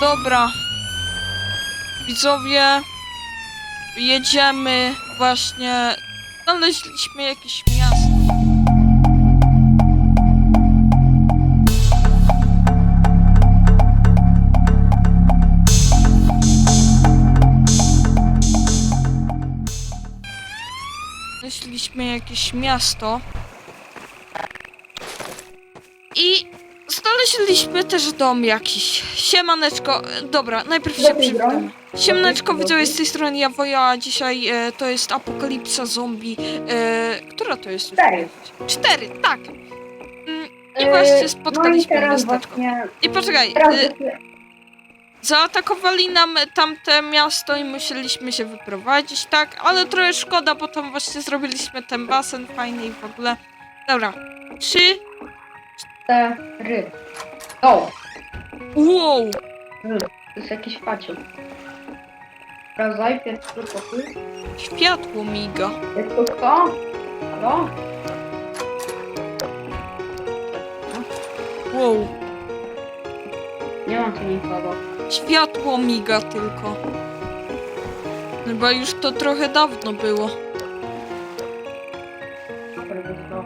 Dobra. Widzowie, jedziemy właśnie. Znaleźliśmy jakieś miasto. Znaleźliśmy jakieś miasto. I znaleźliśmy też dom jakiś. Siemaneczko. Dobra, najpierw się Dobry przywitamy. Siemaneczko, Dobry, widzowie, z tej strony ja Woja, a dzisiaj e, to jest Apokalipsa Zombie. E, która to jest? Cztery. Cztery, tak. Mm, I Yy, właśnie spotkaliśmy no i teraz miasteczko. właśnie... I poczekaj, Teraz e, zaatakowali nam tamte miasto i musieliśmy się wyprowadzić, tak? Ale trochę szkoda, bo tam właśnie zrobiliśmy ten basen fajny i w ogóle. Dobra, trzy. Cztery. O! Wow! To jest jakiś paciu. Sprawdzaj, pierwszy pokój. Światło miga. Jest tu kto? Halo? Wow. Nie ma tu nikogo. Światło miga tylko. Chyba już to trochę dawno było. Dobry, to.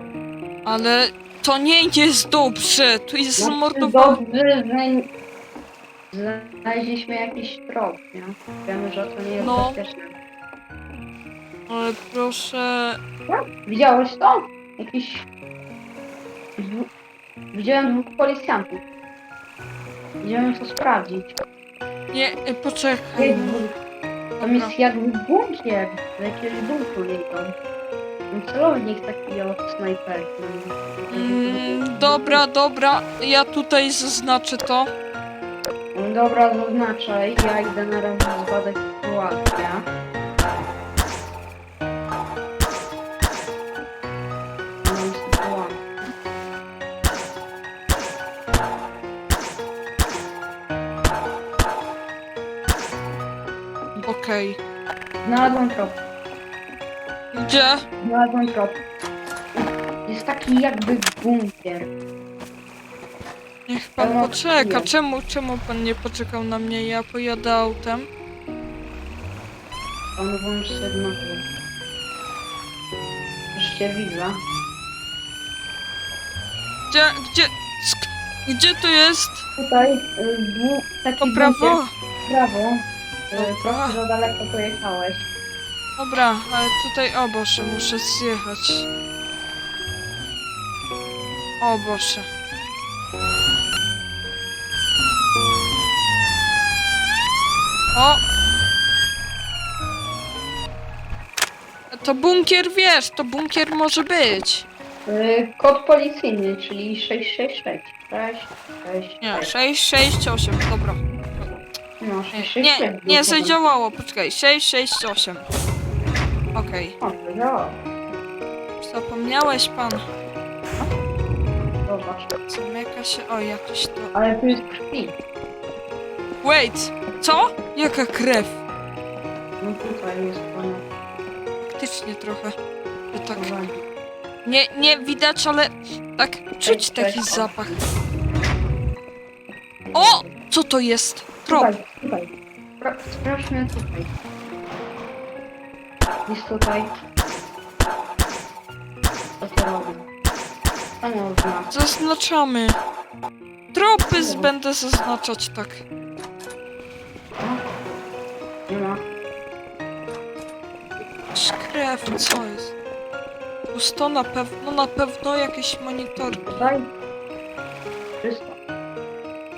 Ale to nie jest dobrze. Tu jest Znaczy, zamordowane. Dobrze, że znaleźliśmy jakiś trop, nie? Wiemy, że to nie jest No. bezpieczne. Ale proszę. Widziałeś to? Jakiś... Dwu... Widziałem dwóch policjantów. Idziemy to sprawdzić. Nie, e, poczekaj. Tam jest jakby bunkier. Do jakiegoś bunkru idą. Mam celownik taki od snajperki. Mm, dobra, dobra. Ja tutaj zaznaczę to. No Dobra, zaznaczaj. Ja idę na razie zbadać sytuację. Okej. Znalazłem trop. Gdzie? Znalazłem trop. Jest taki jakby bunkier. Niech pan mam poczeka. chwilę. Czemu, czemu pan nie poczekał na mnie? Ja pojadę autem. Pan włącz sygnał. Już cię widzę. Gdzie, gdzie, sk, gdzie to jest? Tutaj y, dwu, taki Po prawo? bunkier w prawo. Y, Dobra. Trochę za daleko pojechałeś. Dobra, ale tutaj, o Boże, muszę zjechać. O Boże. O! To bunkier, wiesz, to bunkier może być. Y, Kod policyjny, czyli 666. 6, 6, Nie, 668, dobra. No, 666. Nie, nie zadziałało, poczekaj, 668. Okej, O, to działa. zapomniałeś pan. Zobacz. Zamyka się, o jakiś to... Ale tu jest krwi. Wait, co? Jaka krew? No tutaj jest ona. Faktycznie trochę. że Tak, nie, nie widać, ale tak czuć taki zapach. O! Co to jest? Trop. Tutaj, tutaj. Spra- Sprawdźmy tutaj. Jest tutaj. Co to robi? To nie oznacza. Zaznaczamy. Tropy z- będę zaznaczać tak. Nie ma. Krew, co jest? Pusto na pewno, na pewno jakieś monitorki. Tutaj. Czysto.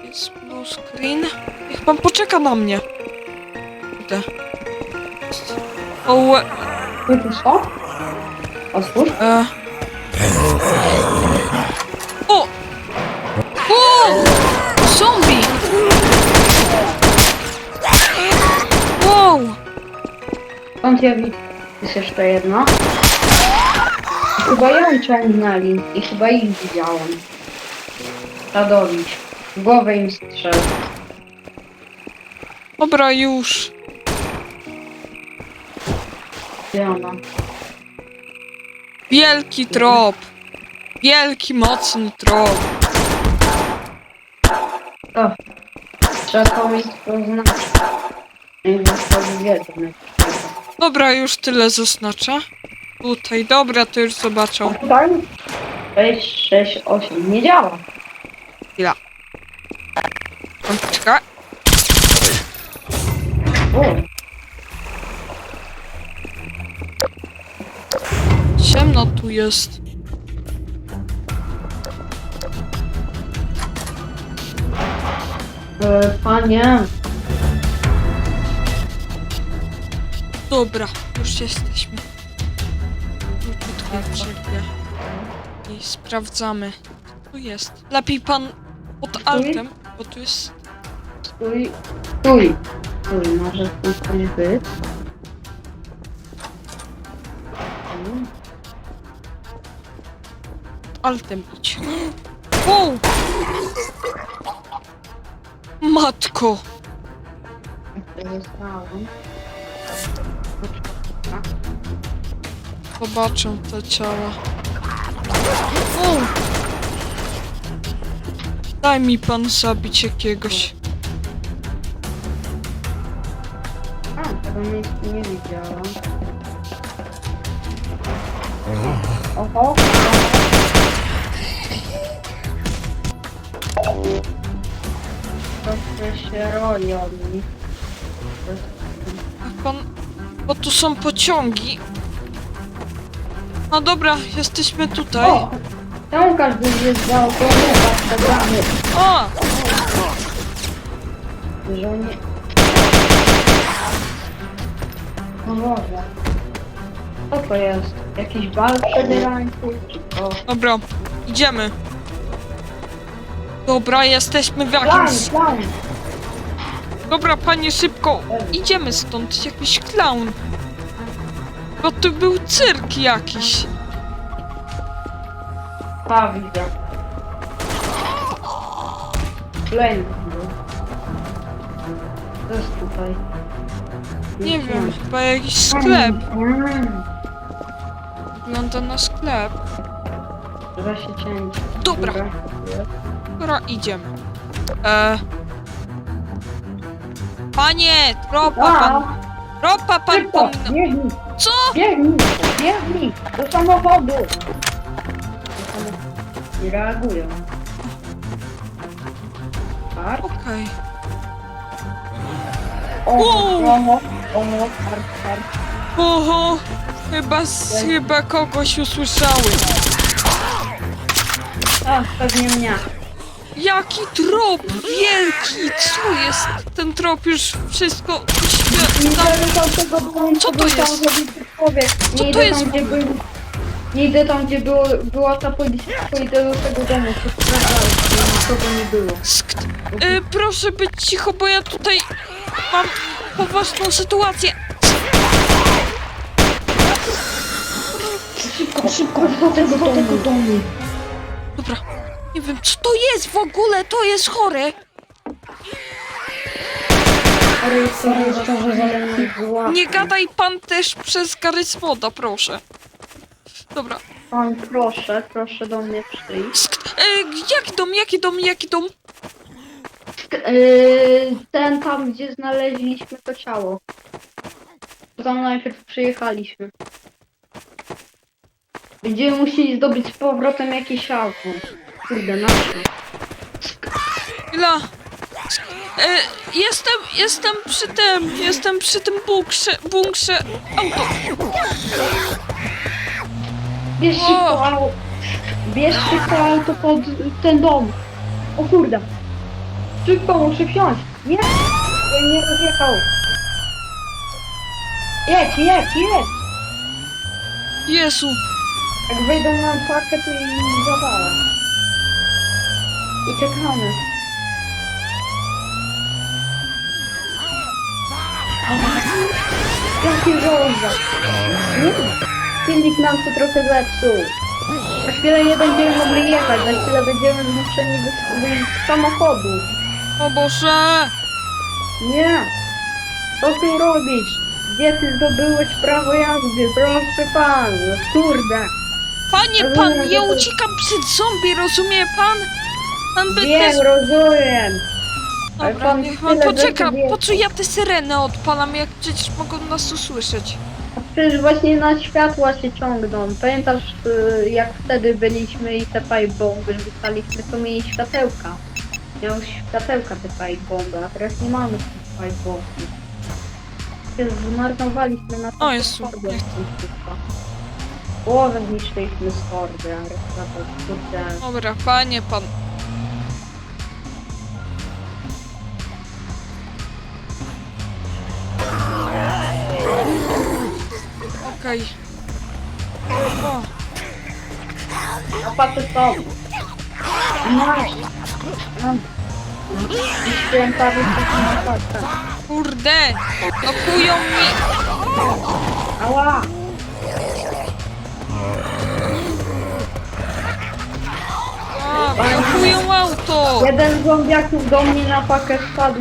Jest blue screen. Niech pan poczeka na mnie. Idę. O, Tu czysto? Otwórz. e. O! O! Zombie! Wow! Skąd ja widzę? Jest jeszcze jedno. Chyba ją ciągnęli i chyba ich widziałem. Radowić. W głowę im strzel. Dobra, już. Gdzie ona? Wielki trop. Wielki, mocny trop. O, Trzeba poznać. Nie wiem. Dobra, już tyle zaznaczę. Tutaj, dobra, to już zobaczą. Tutaj 6, 6, 8. Nie działa. Czekaj. O, jest. e, panie. Dobra, już jesteśmy. Króciutko w przerwie. I sprawdzamy. Co tu jest? Lepiej pan pod altem, bo tu jest... Stój. Stój. Stój, może coś być. Altem idź. Wow! Matko! Nie znałem. Zobaczę te ciała. Wow! Daj mi pan zabić jakiegoś. A, tego miejsca nie widziałam. Oho. Nich. Niech pan... Bo tu są pociągi. No dobra, jesteśmy tutaj. O! Każdy zjeżdżał do nieba przegrany? O! Że nie... No Boże. Co to jest? Jakiś bal co? Dobra, idziemy. Dobra, jesteśmy w Plan, jakimś... plan! Dobra, panie, szybko. Idziemy stąd, jakiś clown. Bo tu był cyrk jakiś. A, widzę. Co jest tutaj? Nie wiem, chyba jakiś sklep. Wygląda na sklep. Trzeba się cięć. Dobra, dobra, idziemy. E... Panie, tropa pan, tropa pan szybko, biegnij, Co? biegnij, biegnij, do samochodu. Do samochodu. Nie reagują. Park? Okej. O, Wow. o, o, park, park. Oho, chyba, chyba kogoś usłyszały. A, pewnie mnie. Jaki trop wielki! Co jest? Ten trop już wszystko tego domu, Co to jest? Co Nie to idę jest? tam, gdzie był... Nie idę tam, gdzie było, była ta policja, tylko idę do tego domu, co sprawdzałem, nikogo nie było. Skt. Y, proszę być cicho, bo ja tutaj mam poważną sytuację. Szybko, szybko, do tego, do tego domu. Dobra, nie wiem co to jest w ogóle, to jest chore. Sorry. Nie gadaj pan też przez Garyswoda, proszę. Dobra. Pan, proszę, proszę do mnie przyjść. Y, jaki dom, jaki dom, jaki dom? Yy, ten tam, gdzie znaleźliśmy to ciało. To Tam najpierw przyjechaliśmy. Będziemy musieli zdobyć z powrotem jakieś auto. Kurde, nasze. Chwila. Sk- Y, jestem, jestem przy tym, jestem przy tym bunkrze, bunkrze auto. Bierz O! szybko auto. Bierz szybko auto pod ten dom. O kurde. Szybko, muszę wsiąść. Nie, ja nie rozjechał. Jedź, jedź, jedź. Jezu. Jak wejdą na pakę, to im zawala. I czekamy. Jaki żołnierz. Silnik nam to trochę zepsuł. Za chwilę nie będziemy mogli jechać, za chwilę będziemy zmuszeni wyjść z samochodu. O Boże. Nie! Co ty robisz? Gdzie ty zdobyłeś prawo jazdy? Proszę pan, no kurde. Panie pan, ja uciekam przed zombie, rozumie pan? Pan by też... Rozumiem. Ale Dobra, pan niech on tyle poczeka. rzeczy wie. Po co ja te syreny odpalam, jak przecież mogą nas usłyszeć? A Przecież właśnie na światła się ciągną. Pamiętasz y, jak wtedy byliśmy i te pipe bomby rzucaliśmy, to mieli światełka. Miał światełka te pipe bomby, a teraz nie mamy tych bomby. Się Zmarnowaliśmy na O Jezu, nie chcę. Głowę zniszczyliśmy z Fordy, a reszta to kurde... Dobra, panie pan. Okej. O, A patrzę co? Masz! Mam. Zniszczyłem parę sekund na patrzę. kurde! Blokują mi! Ała! A, blokują auto! Jeden z zombiaków do mnie na pakę wpadł.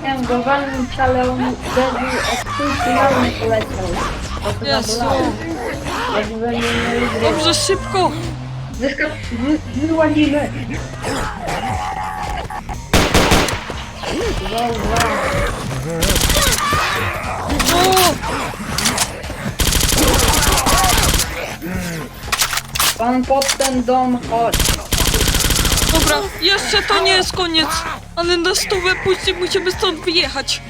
Chciałem go walnąć, ale on uderzył od kulki na mnie poleciał. Jezu! Dobrze, szybko! Zyska... Wy. O! Pan pod ten dom, chodź. Dobra, jeszcze to nie jest koniec, ale na stówę później musimy stąd wyjechać.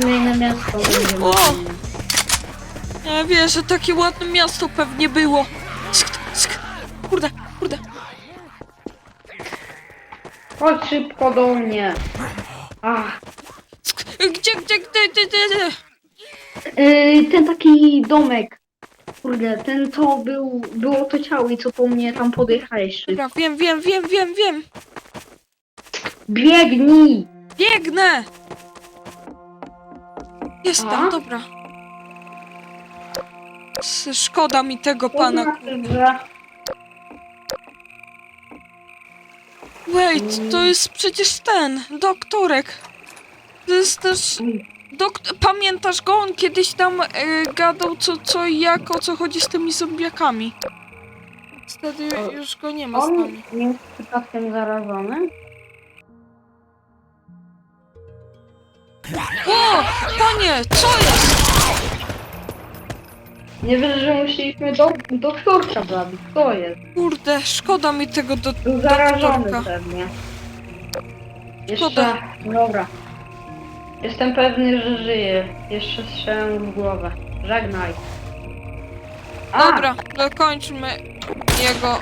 Kolejne miasto będziemy. O! Ja wiem, że takie ładne miasto pewnie było. Sk, sk. Kurde, kurde. Chodź szybko do mnie. Ach. Sk. Gdzie, gdzie, gdzie, gdzie, gdzie? Yy, ten taki domek. Kurde, ten co był, było to ciało i co po mnie tam podjechałeś. Dobra, wiem, wiem, wiem, wiem, wiem. Biegnij! Biegnę! Jestem, A? dobra. S- Szkoda mi tego pana. Wait, to jest przecież ten, doktorek. To jest też... Dok- pamiętasz go? On kiedyś tam y, gadał co, co i jak, o co chodzi z tymi zombiakami. Wtedy O, już go nie ma z On nami. nie jest przypadkiem zarażony? O! Panie, co jest? Nie wiesz, że musieliśmy do, doktorka zabić. Co jest? Kurde, szkoda mi tego do, Był zarażony doktorka. pewnie. Szkoda. Jeszcze... Dobra. Jestem pewny, że żyje. Jeszcze strzelam w głowę. Żegnaj. A! Dobra, dokończmy jego...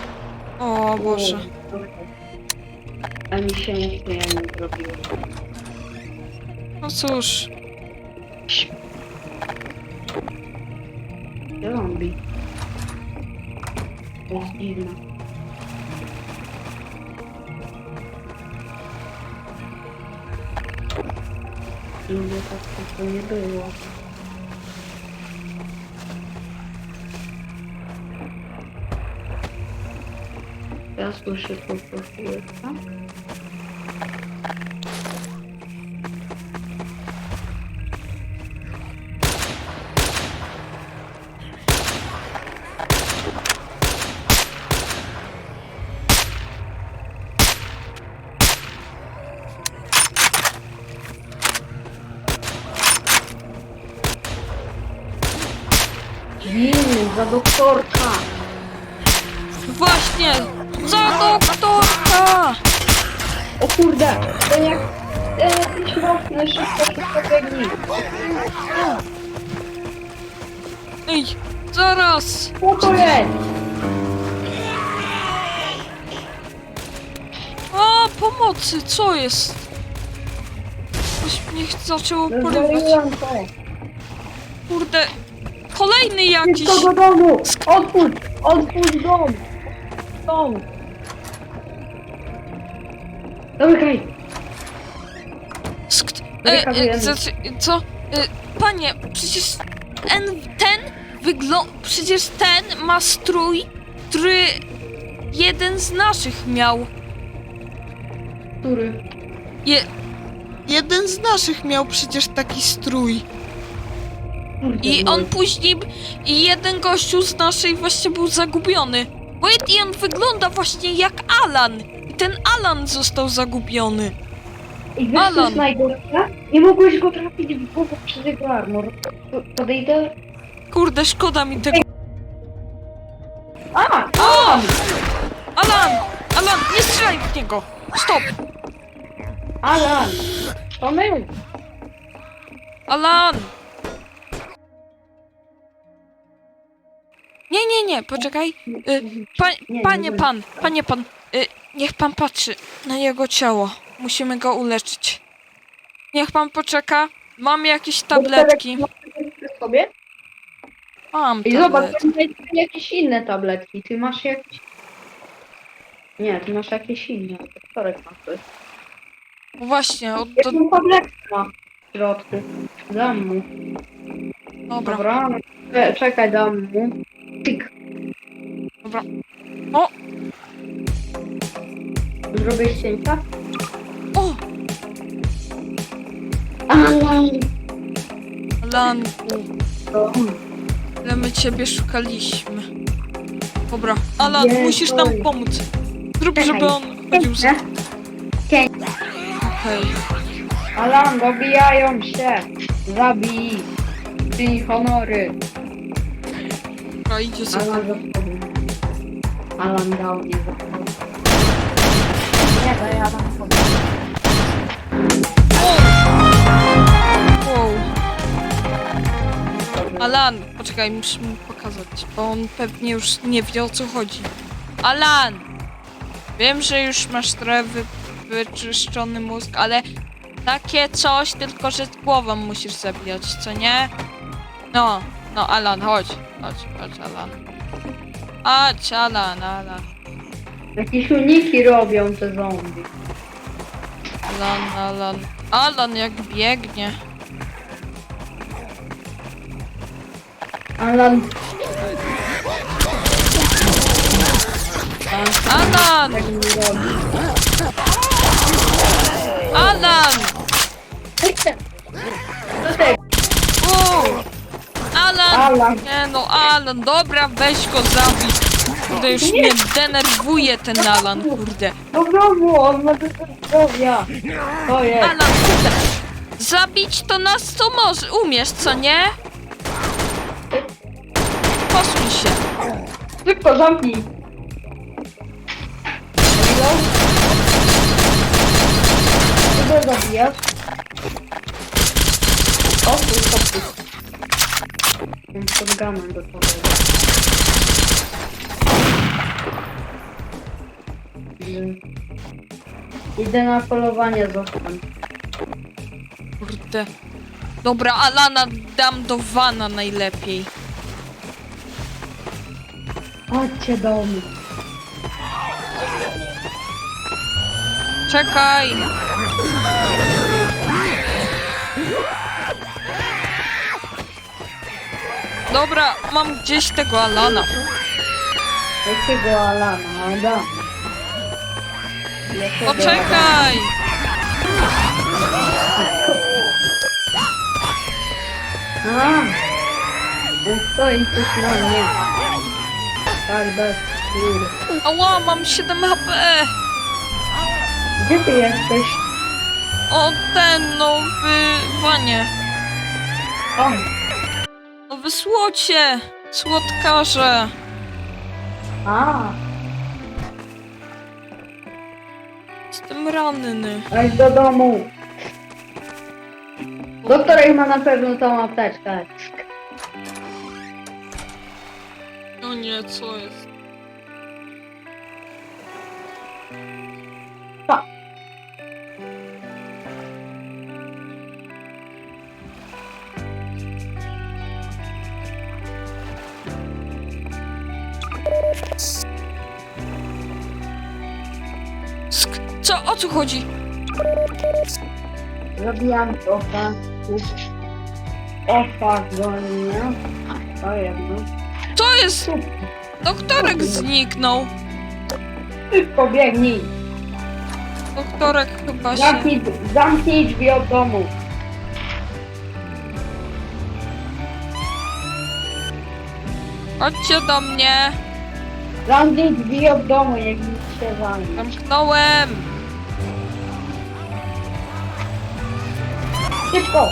O Boże. A mi się nieprzyjemnie zrobiło. No cóż. Zombie. To jest dziwne. Nigdy tak to nie było. Ja słyszę po prostu łyka. Doktorka! Właśnie! Za doktorka! O kurde! Ten jak... Jakiś mocny, szybko, szybko biegnij. Ej, zaraz! Co to jest? A, pomocy, co jest? Coś mnie zaczęło porywać. Rozwaliłem to. Kurde, kolejny jakiś. Szybko do domu! Otwórz! Otwórz dom! Dom! Zamykaj! Sk- e, e, znaczy, co? E, panie, przecież ten, ten wygląda. Przecież ten ma strój, który jeden z naszych miał. Który? Je, jeden z naszych miał przecież taki strój. I no. on później. I jeden gościu z naszej właśnie był zagubiony. Wait, i on wygląda właśnie jak Alan. I ten Alan został zagubiony. I wiesz co Alan. jest najgorsze? Nie mogłeś go trafić w głowę przez jego armor. Po- Podejdę... Kurde, szkoda mi tego. A! O! Alan! Alan, nie strzelaj w niego! Stop! Alan! To my! Alan! Nie, nie, poczekaj. Y, pa, Nie, panie nie. pan, panie pan, y, niech pan patrzy na jego ciało. Musimy go uleczyć. Niech pan poczeka. Mam jakieś tabletki. Masz sobie? Mam I zobacz, tabletki. tam są jakieś inne tabletki. Ty masz jakieś... Nie, ty masz jakieś inne. Doktorek ma coś. Właśnie, od, do, Jaką tabletkę ma w środku? Dam mu. dobra, Dobra. Cze- Czekaj, dam mu. Dobra. O! Zrobię ścięcia? O! Alan! Alanku, To... ile my ciebie szukaliśmy. Dobra, Alan, Jej, musisz nam pomóc. Zrób, Czekaj. żeby on chodził z... Okej. Alan, dobijają się! Zabij! Czyń honory! Dobra, idzie za Alan. Alan dał tobą. Nie, to ja sobie. Wow. Alan, poczekaj, muszę mu pokazać, bo on pewnie już nie wie o co chodzi. Alan! Wiem, że już masz trochę wy, wyczyszczony mózg, ale takie coś, tylko że z głową musisz zabijać, co nie? No, no Alan, chodź, chodź, chodź Alan. Chodź Alan, Alan, Jakieś uniki robią te zombie. Alan, Alan. Alan jak biegnie. Alan, Alan! tak mi robi. Alan! Co ty? Uuu! Alan! Alan, Nie no, Alan, dobra, weź go zabij. Kurde, już mnie denerwuje ten Alan, kurde. no znowu, on ma dużo zdrowia. To jest. Alan, kurde. Zabić to nas co może, umiesz, co nie? Posuń się. Szybko, zamknij. Kogo zabijasz? O, tu jest Mam shotgunem do tego. Idę na polowanie zostań. Kurde. Dobra, Alana dam do wana najlepiej. Chodźcie do mnie. Czekaj. Dobra, mam gdzieś tego Alana. Jakiego Alana? Adam. Jakiego Poczekaj! A! On stoi coś na mnie. Tak, bez kur. Ała, mam 7 HP! Gdzie ty jesteś? O, ten nowy wanie. O! Nowy słocie! Słodkarze! A! Jestem ranny. Chodź do domu. Doktorek ma na pewno tą apteczkę. O nie, co jest? Co? O co chodzi? Zabijam trochę. O fuck, dzwonię. To jedno. Co jest? Doktorek zniknął. Szybko biegnij. Doktorek chyba się... Zamknij, zamknij drzwi od domu. Chodźcie do mnie. Zamknij drzwi od domu, jak nic się wami. Zamknąłem! Szybko!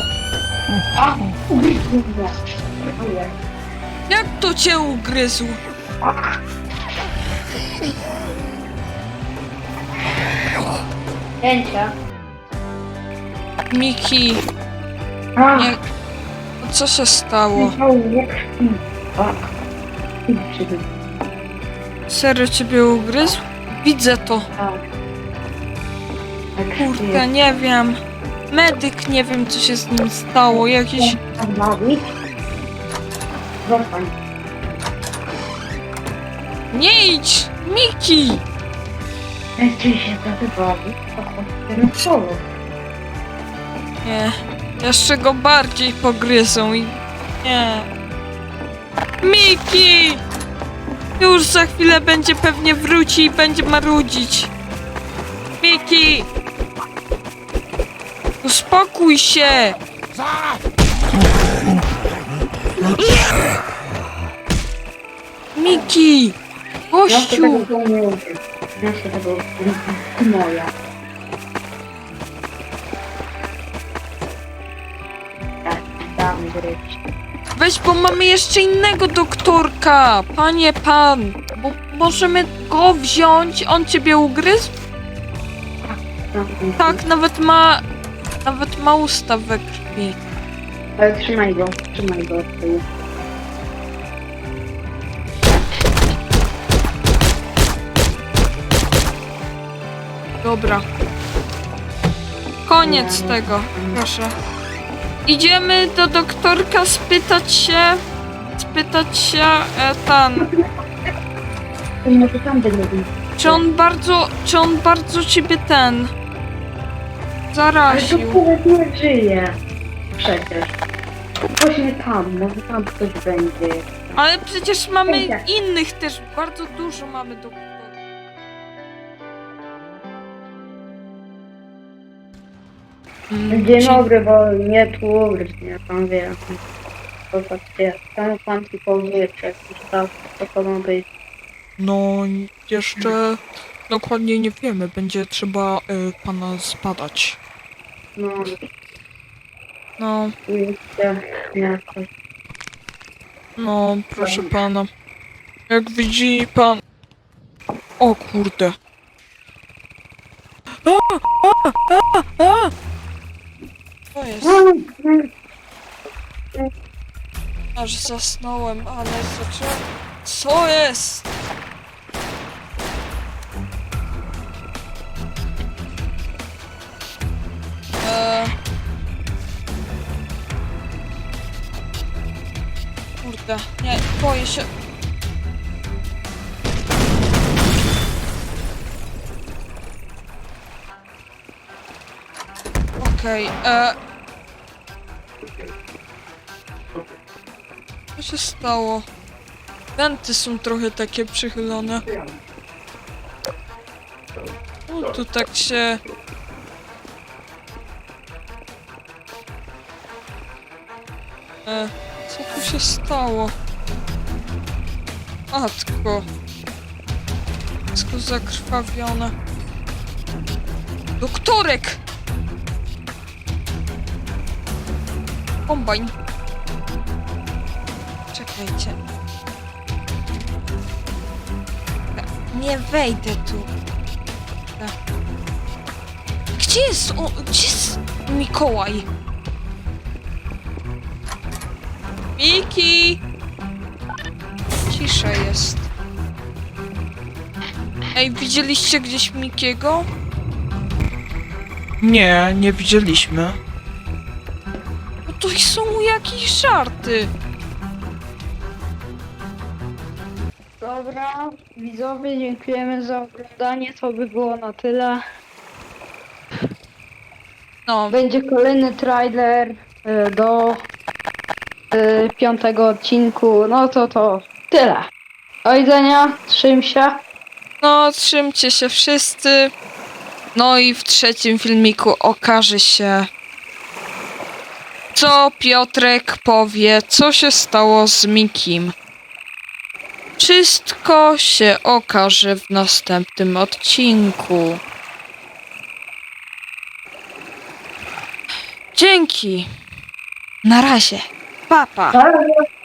A, ugryzł mnie. Ojej. Jak to cię ugryzł? Cięcia. Miki, nie... Co się stało? Michał. Kurczę, Serio ciebie ugryzł? Widzę to. tak. Tak Kurde, nie wiem. Medyk, nie wiem co się z nim stało. Jakiś... Nie idź! Miki! Jeśli się to solo. Nie. Jeszcze go bardziej pogryzą i... Nie. Miki! Już za chwilę będzie pewnie wróci i będzie marudzić. Miki! Uspokój się! Miki! Tego Gościu! nie użyć. Tego. Tak, dam. Weź, bo mamy jeszcze innego doktorka! Panie pan! Bo możemy go wziąć, on ciebie ugryzł? Tak, nawet ma... Nawet ma ustaw we krwi. Ale trzymaj go, trzymaj go od tyłu. Dobra. Koniec tego, proszę. Idziemy do doktorka spytać się... Spytać się, e, ten... To może tam będzie być. Czy on bardzo... Czy on bardzo ciebie ten... Ale to Zaraził. nawet nie żyje. Przecież. Chodźmy tam, może tam ktoś będzie. Ale przecież mamy innych też, bardzo dużo mamy. Mm, Dzień dobry, bo nie tu ugryź, nie tam wiem. Popatrzcie, tam pan tu pauzuje czy jakiś co to ma być. No, jeszcze dokładnie nie wiemy. Będzie trzeba y, pana zbadać. No, No, jeszcze. No, proszę pana. Jak widzi pan. O kurde. to jest. Aż zasnąłem, ale zacząłem... Co jest? Kurde, nie, boję się. Okej, e... Co się stało? Wenty są trochę takie przychylone. O, tu tak się... E, się stało? Matko. Wszystko zakrwawione. Doktorek! Kombajn. Czekajcie. Nie wejdę tu. Gdzie jest o, Gdzie jest Mikołaj? Miki! Cisza jest. Ej, widzieliście gdzieś Mikiego? Nie, nie widzieliśmy. No to są jakieś żarty. Dobra, widzowie, dziękujemy za oglądanie, to by było na tyle. No, Będzie kolejny trailer e, do e, piątego odcinku, no to to tyle. Do widzenia, trzym się. no, trzymcie się wszyscy. No i w trzecim filmiku okaże się, co Piotrek powie, co się stało z Mikim. Wszystko się okaże w następnym odcinku. Dzięki. Na razie. Papa. Pa. Ale